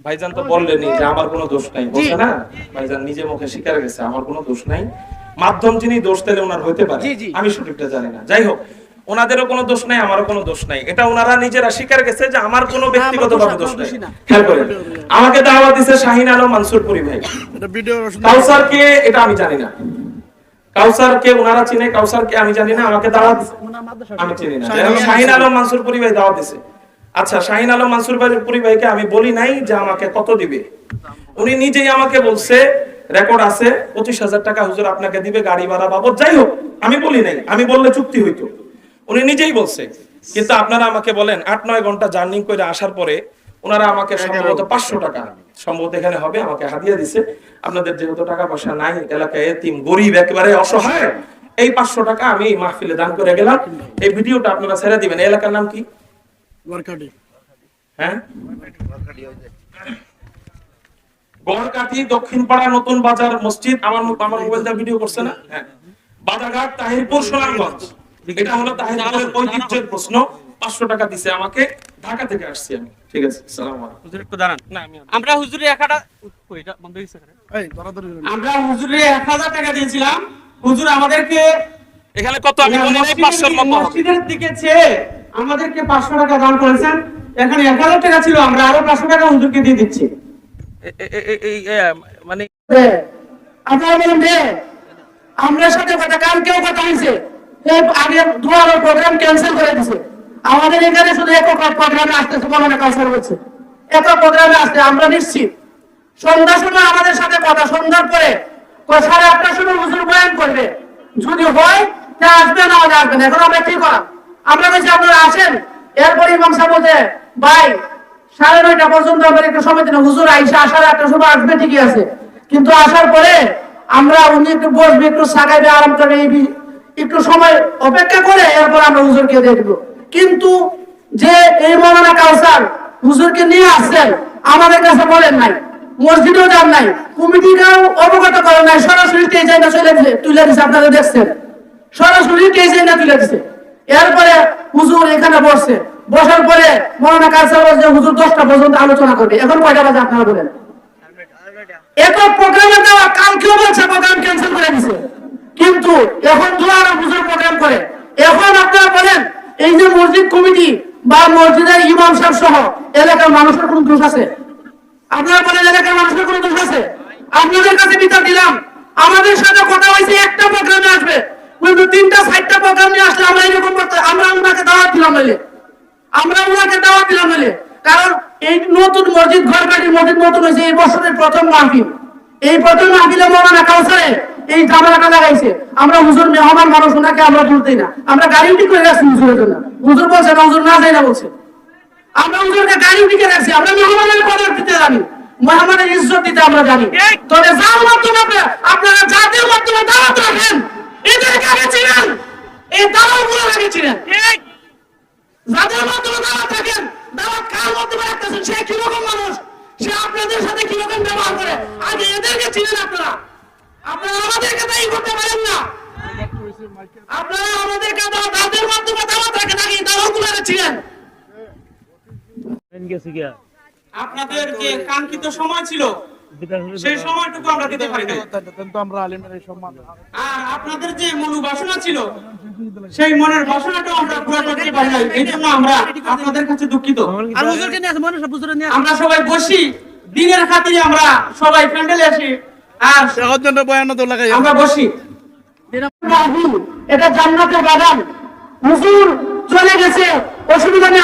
ভাইজান তো বললেনই যে আমার কোনো দোষ নাই বলছে না? ভাইজান নিজে মুখে স্বীকার গেছে আমার কোনো দোষ নাই। মাধ্যম যিনি দোষ দিলে ওনার হইতে পারে। আমি সঠিকটা জানি না। যাই হোক ওনাদেরও কোনো দোষ নাই আমারও কোনো দোষ নাই। এটা ওনারা নিজেরা স্বীকার গেছে যে আমার কোনো ব্যক্তিগতভাবে দোষ নাই। খেয়াল করেন আমাকে দাওয়াত দিছে শাহিন আলম মানসুরপুরি ভাই। এটা ভিডিও কাউসার কে এটা আমি জানি না। কাউসার কে ওনারা চিনে কাউসার কে আমি জানি না আমাকে দাওয়াত আমি চিনি না। শাহিন আলম মানসুরপুরি ভাই দাওয়াত দিছে। আচ্ছা শাহিন আলম মানসুরপুরি ভাইকে আমি বলি নাই যে আমাকে কত দিবে? উনি নিজেই আমাকে বলছে রেকর্ড আছে পঁচিশ হাজার টাকা হুজুর আপনাকে দিবে গাড়ি ভাড়া বাবদ। যাই হোক আমি বলি নাই আমি বললে চুক্তি হইতো। উনি নিজেই বলছে কিন্তু আপনারা আমাকে বলেন আট নয় ঘণ্টা জার্নি করে আসার পরে ওনারা আমাকে সম্ভবত পাঁচশো টাকা সম্ভবত এখানে হবে আমাকে হাদিয়া দিছে। আপনাদের যেহেতু টাকা পয়সা নাই এলাকায় এতিম গরিব একেবারে অসহায় এই পাঁচশো টাকা আমি মাহফিলে দান করে গেলাম। এই ভিডিওটা আপনারা ছেড়ে দিবেন। এলাকার নাম কি? ওয়ার্কাটি হ্যাঁ? গড়কাঠি দক্ষিণ পাড়া নতুন বাজার মসজিদ। আমার আমার মোবাইল দিয়ে ভিডিও করছে না? হ্যাঁ। বাজারঘাট তাহিরপুর সুনামগঞ্জ এটা হলো তাহিরপুরের ঐতিহ্যের প্রশ্ন। পাঁচশো টাকা দিছে আমাকে। ঢাকা থেকে আসছি আমি। ঠিক আছে সালাম হুজুর একটু দাঁড়ান। আমরা হুজুরে একাটা ওই, বন্ধ হয়ে ধরাধরি আমরা হুজুরে এক হাজার টাকা দিয়েছিলাম। হুজুর আমাদেরকে এখানে কত আমি বলি নাই? পাঁচশোর মতো মসজিদের দিকে চেয়ে আমাদেরকে পাঁচশো টাকা দান করেছেন। এখানে এক হাজার টাকা ছিল আমরা আরও পাঁচশো টাকা হুজুরকে দিয়ে দিচ্ছি। মানে আপনারা বলেন আমরা সাথে কথা কালকেও কথা হয়েছে। আগে প্রোগ্রাম ক্যান্সেল করে দিছে। আমাদের এখানে শুধু একক প্রোগ্রামে আসতেছে মনে কাউসার বলছে। একক প্রোগ্রামে আসতে আমরা নিশ্চিত। সন্ধ্যার সময় আমাদের সাথে কথা সন্ধ্যার পরে সাড়ে আটটার সময় হুজুর বয়ান করবে। যদি হয় তা আসবে না আসবে না। এখন আমরা কি করা আমরা বলছি আপনারা আসেন, এরপরে ইমাম সাহেব বলতে ভাই, সাড়ে নয়টা পর্যন্ত আমার একটু সময় দিন হুজুর আইসা আসার একটা সময় আসবে ঠিকই আছে। কিন্তু আসার পরে আমরা উনি একটু বসবে, একটু সাগাইবে, আরাম এই একটু সময় অপেক্ষা করে এরপর আমরা হুজুরকে দিয়ে দিব। কিন্তু যে এই মৌলানা কাউসার হুজুরকে নিয়ে আসছেন, আমাদের কাছে বলেন নাই, মসজিদেও যান নাই, কমিটিকেও অবগত করেন নাই, সরাসরি স্টেজে না চলে তুলে দিছে, আপনারা দেখছেন। সরাসরি স্টেজে না তুলে দিছে। এরপরে হুজুর এখানে বসছে। বসার পরে মৌলানা বলছে হুজুর দশটা পর্যন্ত আলোচনা করবে। এখন কয়টা বাজে আপনারা বলেন? এত প্রোগ্রামে দেওয়া, কালকেও বলছে প্রোগ্রাম ক্যান্সেল করে দিছে। কিন্তু এখন দুয়ার হুজুর প্রোগ্রাম করে। এখন আপনারা বলেন, এই যে মসজিদ কমিটি বা মসজিদের ইমাম সাহেব সহ এলাকার মানুষের কোন দোষ আছে? আপনারা বলেন এলাকার মানুষের কোন দোষ আছে? আপনাদের কাছে বিচার দিলাম। আমাদের সাথে কথা হয়েছে, একটা প্রোগ্রামে আসবে। কিন্তু তিনটা চারটা প্রোগ্রাম নিয়ে আসলে আমরা এরকম করতে আমরা ওনাকে দাওয়াত দিলাম নাইলে আমরা ওনাকে দাওয়াত দিলাম নাইলে কারণ এই নতুন মসজিদ ঘর বাড়ির মসজিদ নতুন হয়েছে এই বছরের প্রথম মাহফিল। এই প্রথম মাহফিলে মৌলানা কাউসারে এই লাগাইছে। আমরা হুজুর মেহমান মানুষ ওনাকে আমরা তুলতেই না। আমরা গাড়ি উঠি করে রাখছি হুজুরের জন্য। হুজুর বলছে না হুজুর না যায় না বলছে। আমরা হুজুরকে গাড়ি উঠিকে রাখছি আমরা মেহমানের কদর দিতে জানি। মেহমানের ইজ্জত দিতে আমরা জানি। তবে যার মাধ্যমে আপনি- আপনারা যাদের মাধ্যমে দাওয়াত রাখেন এদেরকে আগে চিনেন আগে চিনেন যাদের মাধ্যমে দাওয়াত থাকেন দাওয়াত কার মাধ্যমে রাখতেছেন? সে কীরকম মানুষ? সে আপনাদের সাথে কীরকম ব্যবহার করে? আগে এদেরকে চিনেন আপনারা। আপনারা আমাদেরকে দায়ী করতে পারেন না। আপনারা আমাদেরকে দাওয়াত মাধ্যমে দাওয়াত রাখেন আগে এই দাওয়াতগুলো আগে আপনাদের যে কাঙ্ক্ষিত সময় ছিল সেই সময়টুকু আমরা দিতে পারি না আমরা আলিমের এই সম্মান আর আপনাদের যে মনো বাসনা ছিল সেই মনের বাসনাটাও আমরা পুরো করতে পারি না এই জন্য আমরা আপনাদের কাছে দুঃখিত। আর হুজুরকে নিয়ে মানুষ হুজুরে নিয়ে আমরা সবাই বসি। দিনের খাতিরে আমরা সবাই প্যান্ডেলে আসি। আর সহজ জন্য বয়ান তো লাগাই আমরা বসি। এটা জান্নাতের বাগান। হুজুর চলে গেছে। অসুবিধা নেই